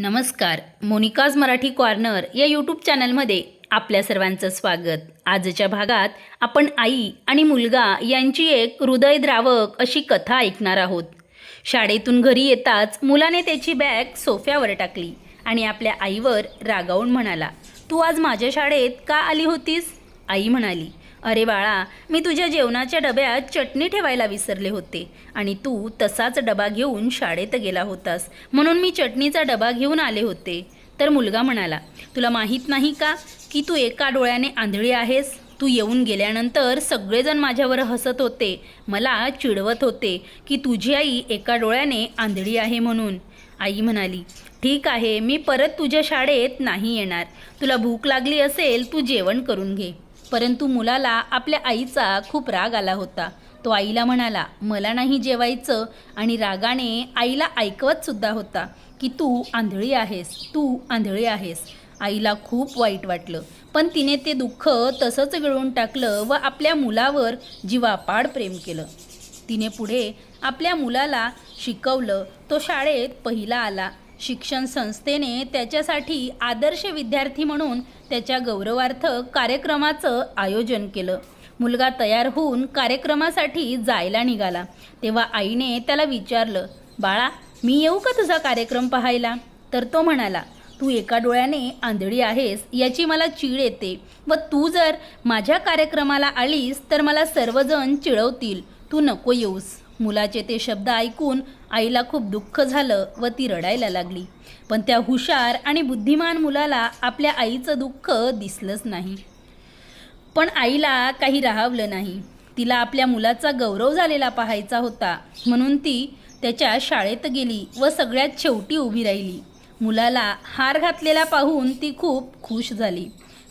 नमस्कार मोनिकाज मराठी कॉर्नर या यूट्यूब चॅनलमध्ये आपल्या सर्वांचं स्वागत. आजच्या भागात आपण आई आणि मुलगा यांची एक हृदयद्रावक अशी कथा ऐकणार आहोत. शाळेतून घरी येताच मुलाने त्याची बॅग सोफ्यावर टाकली आणि आपल्या आईवर रागावून म्हणाला तू आज माझ्या शाळेत का आली होतीस? आई म्हणाली अरे बाळा मी तुझ्या जेवणाच्या डब्यात चटणी ठेवायला विसरले होते आणि तू तसाच डबा घेऊन शाळेत गेला होतास. म्हणून मी चटणीचा डबा घेऊन आले होते. तर मुलगा म्हणाला तुला माहीत नाही का की तू एका डोळ्याने आंधळी आहेस? तू येऊन गेल्यानंतर सगळेजण माझ्यावर हसत होते. मला चिडवत होते की तुझी आई एका डोळ्याने आंधळी आहे म्हणून. आई म्हणाली ठीक आहे मी परत तुझ्या शाळेत नाही येणार. तुला भूक लागली असेल तू जेवण करून घे. परंतु मुलाला आपल्या आईचा खूप राग आला होता. तो आईला म्हणाला मला नाही जेवायचं. आणि रागाने आईला ऐकवत सुद्धा होता की तू आंधळी आहेस तू आंधळी आहेस. आईला खूप वाईट वाटलं. पण तिने ते दुःख तसंच गिळून टाकलं व आपल्या मुलावर जीवापाड प्रेम केलं. तिने पुढे आपल्या मुलाला शिकवलं. तो शाळेत पहिला आला. शिक्षण संस्थेने त्याच्यासाठी आदर्श विद्यार्थी म्हणून त्याच्या गौरवार्थ कार्यक्रमाचं आयोजन केलं. मुलगा तयार होऊन कार्यक्रमासाठी जायला निघाला. तेव्हा आईने त्याला विचारलं बाळा मी येऊ का तुझा कार्यक्रम पाहायला? तर तो म्हणाला तू एका डोळ्याने आंधळी आहेस याची मला चीड येते. व तू जर माझ्या कार्यक्रमाला आलीस तर मला सर्वजण चिडवतील. तू नको येऊस. मुलाचे ते शब्द ऐकून आईला खूप दुःख झालं व ती रडायला लागली. पण त्या हुशार आणि बुद्धिमान मुलाला आपल्या आईचं दुःख दिसलंच नाही. पण आईला काही राहावलं नाही. तिला आपल्या मुलाचा गौरव झालेला पाहायचा होता. म्हणून ती त्याच्या शाळेत गेली व सगळ्यात शेवटी उभी राहिली. मुलाला हार घातलेला पाहून ती खूप खुश झाली.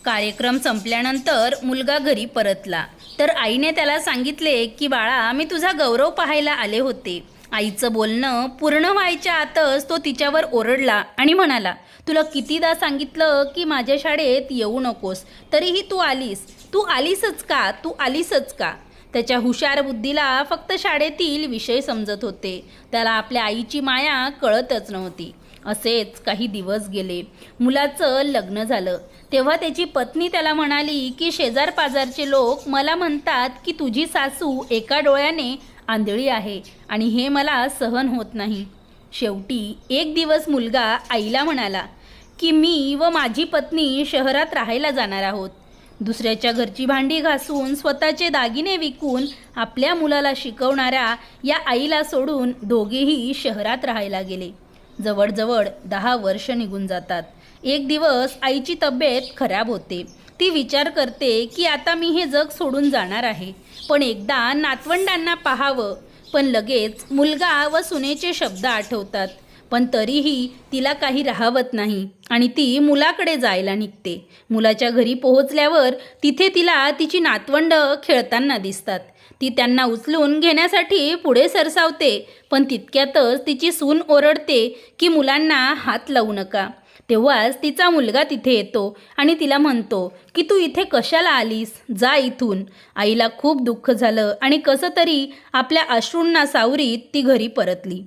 कार्यक्रम संपल्यानंतर मुलगा घरी परतला. तर आईने त्याला सांगितले की बाळा मी तुझा गौरव पाहायला आले होते. आईचं बोलणं पूर्ण व्हायच्या आतच तो तिच्यावर ओरडला आणि म्हणाला तुला कितीदा सांगितलं की माझ्या शाळेत येऊ नकोस तरीही तू आलीस. तू आलीसच का? तू आलीसच का? त्याच्या हुशार बुद्धीला फक्त शाळेतील विषय समजत होते. त्याला आपल्या आईची माया कळतच नव्हती. असेच काही दिवस गेले. मुलाचं लग्न झालं. तेव्हा त्याची पत्नी त्याला म्हणाली की शेजार पाजारचे लोक मला म्हणतात की तुझी सासू एका डोळ्याने आंधळी आहे आणि हे मला सहन होत नाही. शेवटी एक दिवस मुलगा आईला म्हणाला की मी व माझी पत्नी शहरात राहायला जाणार आहोत. दुसऱ्याच्या घरची भांडी घासून स्वतःचे दागिने विकून आपल्या मुलाला शिकवणाऱ्या या आईला सोडून दोघेही शहरात राहायला गेले. जवळजवळ दहा वर्ष निघून जातात. एक दिवस आईची तब्येत खराब होते. ती विचार करते की आता मी हे जग सोडून जाणार आहे. पण एकदा नातवंडांना पाहावं. पण लगेच मुलगा व सुनेचे शब्द आठवतात. पण तरीही तिला काही राहवत नाही आणि ती मुलाकडे जायला निघते. मुलाच्या घरी पोहोचल्यावर तिथे तिला तिची नातवंड खेळताना दिसतात. ती त्यांना उचलून घेण्यासाठी पुढे सरसावते पण तितक्यातच तिची सून ओरडते की मुलांना हात लावू नका. तेव्हाच तिचा मुलगा तिथे येतो आणि तिला म्हणतो की तू इथे कशाला आलीस? जा इथून. आईला खूप दुःख झालं आणि कसं तरी आपल्या अश्रूंना सावरीत ती घरी परतली.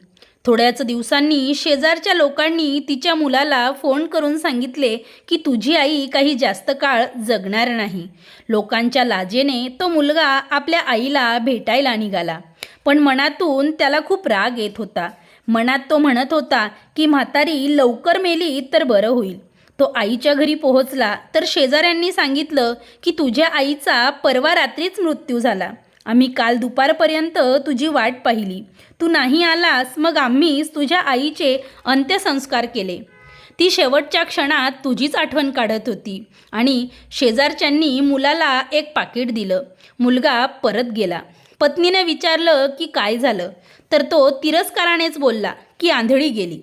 थोड्याच दिवसांनी शेजारच्या लोकांनी तिच्या मुलाला फोन करून सांगितले की तुझी आई काही जास्त काळ जगणार नाही. लोकांच्या लाजेने तो मुलगा आपल्या आईला भेटायला निघाला पण मनातून त्याला खूप राग येत होता. मनात तो म्हणत होता की म्हातारी लवकर मेली तर बरं होईल. तो आईच्या घरी पोहोचला तर शेजाऱ्यांनी सांगितलं की तुझ्या आईचा परवा रात्रीच मृत्यू झाला. आम्ही काल दुपारपर्यंत तुझी वाट पाहिली. तू नाही आलास मग आम्हीच तुझ्या आईचे अंत्यसंस्कार केले. ती शेवटच्या क्षणात तुझीच आठवण काढत होती आणि शेजारच्यांनी मुलाला एक पाकिट दिलं. मुलगा परत गेला. पत्नीने विचारलं की काय झालं? तर तो तिरस्कारानेच बोलला की आंधळी गेली.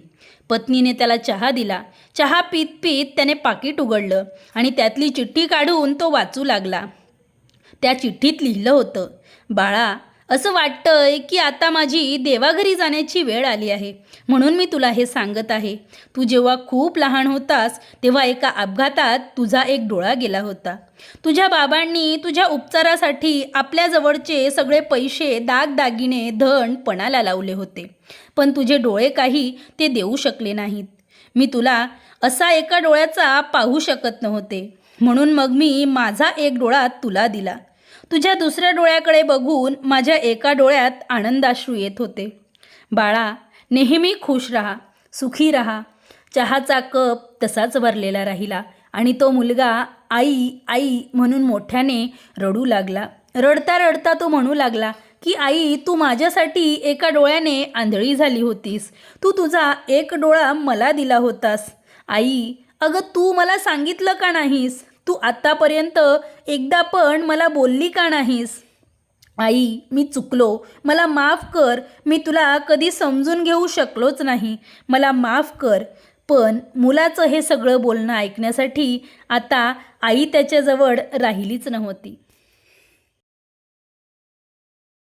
पत्नीने त्याला चहा दिला. चहा पीत पीत त्याने पाकिट उघडलं आणि त्यातली चिठ्ठी काढून तो वाचू लागला. त्या चिठ्ठीत लिहिलं होतं. बाळा असं वाटतंय की आता माझी देवाघरी जाण्याची वेळ आली आहे. म्हणून मी तुला हे सांगत आहे. तू जेव्हा खूप लहान होतास तेव्हा एका अपघातात तुझा एक डोळा गेला होता. तुझ्या बाबांनी तुझ्या उपचारासाठी आपल्याजवळचे सगळे पैसे दागदागिने धन पणाला लावले होते. पण तुझे डोळे काही ते देऊ शकले नाहीत. मी तुला असा एका डोळ्याचा पाहू शकत नव्हते. म्हणून मग मी माझा एक डोळा तुला दिला. तुझ्या दुसऱ्या डोळ्याकडे बघून माझ्या एका डोळ्यात आनंदाश्रू येत होते. बाळा नेहमी खुश राहा सुखी राहा. चहाचा कप तसाच भरलेला राहिला आणि तो मुलगा आई आई म्हणून मोठ्याने रडू लागला. रडता रडता तो म्हणू लागला की आई तू माझ्यासाठी एका डोळ्याने आंधळी झाली होतीस. तू तुझा एक डोळा मला दिला होतास. आई अगं तू मला सांगितलं का नाहीस? तू आत्तापर्यंत एकदा पण मला बोलली का नाहीस? आई मी चुकलो. मला माफ कर. मी तुला कधी समजून घेऊ शकलोच नाही. मला माफ कर. पण मुलाचं हे सगळं बोलणं ऐकण्यासाठी आता आई त्याच्याजवळ राहिलीच नव्हती.